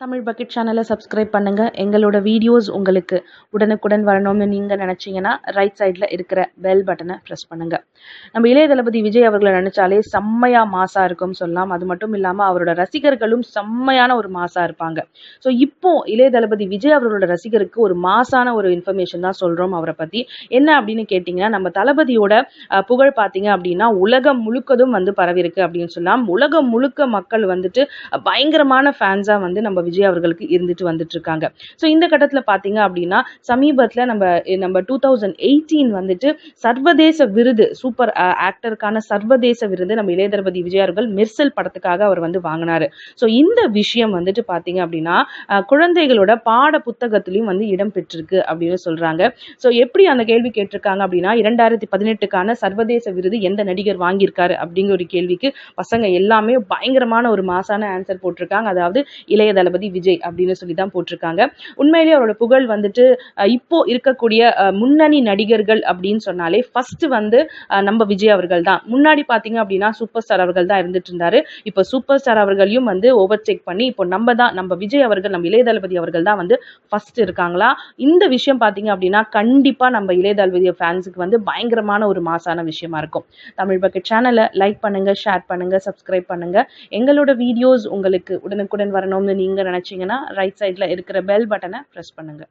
Tamil bucket சேனலை subscribe பண்ணுங்கள் எங்களோட வீடியோஸ் உங்களுக்கு உடனுக்குடன் வரணும்னு நீங்கள் நினச்சிங்கன்னா ரைட் சைடில் இருக்கிற பெல் பட்டனை ப்ரெஸ் பண்ணுங்கள் நம்ம இளைய தளபதி விஜய் அவர்களை நினச்சாலே செம்மையாக மாசாக இருக்கும்னு சொல்லலாம். அது மட்டும் இல்லாமல் அவரோட ரசிகர்களும் செம்மையான ஒரு மாசாக இருப்பாங்க. ஸோ இப்போ இளைய தளபதி விஜய் அவர்களோட ரசிகருக்கு ஒரு மாசான ஒரு இன்ஃபர்மேஷன் தான் சொல்கிறோம் அவரை பற்றி என்ன அப்படின்னு கேட்டிங்கன்னா நம்ம தளபதியோட புகழ் பார்த்தீங்க அப்படின்னா உலகம் முழுக்கதும் வந்து பரவிருக்கு அப்படின்னு சொல்லலாம். உலகம் முழுக்க மக்கள் வந்துட்டு பயங்கரமான ஃபேன்ஸாக வந்து நம்ம விஜய் அவர்களுக்கு இருந்துட்டு வந்துட்டு இருக்காங்க ஸோ இந்த கட்டத்தில் பார்த்தீங்க அப்படின்னா சமீபத்தில் நம்ம நம்ம டூ தௌசண்ட் எயிட்டீன் வந்துட்டு சர்வதேச விருது சூப்பர் ஆக்டருக்கான சர்வதேச விருது நம்ம இளைய தளபதி விஜய் அவர்கள் மெர்சல் படத்துக்காக அவர் வந்து வாங்கினாரு. ஸோ இந்த விஷயம் வந்துட்டு பார்த்தீங்க அப்படின்னா குழந்தைகளோட பாட புத்தகத்திலையும் வந்து இடம் பெற்றிருக்கு அப்படின்னு சொல்றாங்க. ஸோ எப்படி அந்த கேள்வி கேட்டிருக்காங்க அப்படின்னா இரண்டாயிரத்தி பதினெட்டுக்கான சர்வதேச விருது எந்த நடிகர் வாங்கியிருக்காரு அப்படிங்கிற ஒரு கேள்விக்கு பசங்க எல்லாமே பயங்கரமான ஒரு மாசான ஆன்சர் போட்டிருக்காங்க. அதாவது இளைய தளபதி விஜய் அப்படின்னு சொல்லி தான் போட்டிருக்காங்க. உண்மையிலேயே அவரோட புகழ் வந்துட்டு இப்போ இருக்கக்கூடிய முன்னணி நடிகர்கள் அப்படின்னு சொன்னாலே ஃபர்ஸ்ட் வந்து நம்ம விஜய் அவர்கள் தான் முன்னாடி பார்த்தீங்க அப்படின்னா சூப்பர் ஸ்டார் அவர்கள் தான் இருந்துட்டு இருந்தாரு. இப்போ சூப்பர் ஸ்டார் அவர்களையும் வந்து ஓவர் டேக் பண்ணி இப்போ நம்ம தான் நம்ம விஜய் அவர்கள் நம்ம இளைய தளபதி அவர்கள் தான் வந்து ஃபர்ஸ்ட் இருக்காங்களா? இந்த விஷயம் பார்த்தீங்க அப்படின்னா கண்டிப்பாக நம்ம இளைய தளபதி ஃபேன்ஸுக்கு வந்து பயங்கரமான ஒரு மாசான விஷயமா இருக்கும். தமிழ் பக்கெட் சேனலை லைக் பண்ணுங்க ஷேர் பண்ணுங்க சப்ஸ்கிரைப் பண்ணுங்க. எங்களோட வீடியோஸ் உங்களுக்கு உடனுக்குடன் வரணும்னு நீங்க நினைச்சீங்கன்னா ரைட் சைடில் இருக்கிற பெல் பட்டனை ப்ரெஸ் பண்ணுங்க.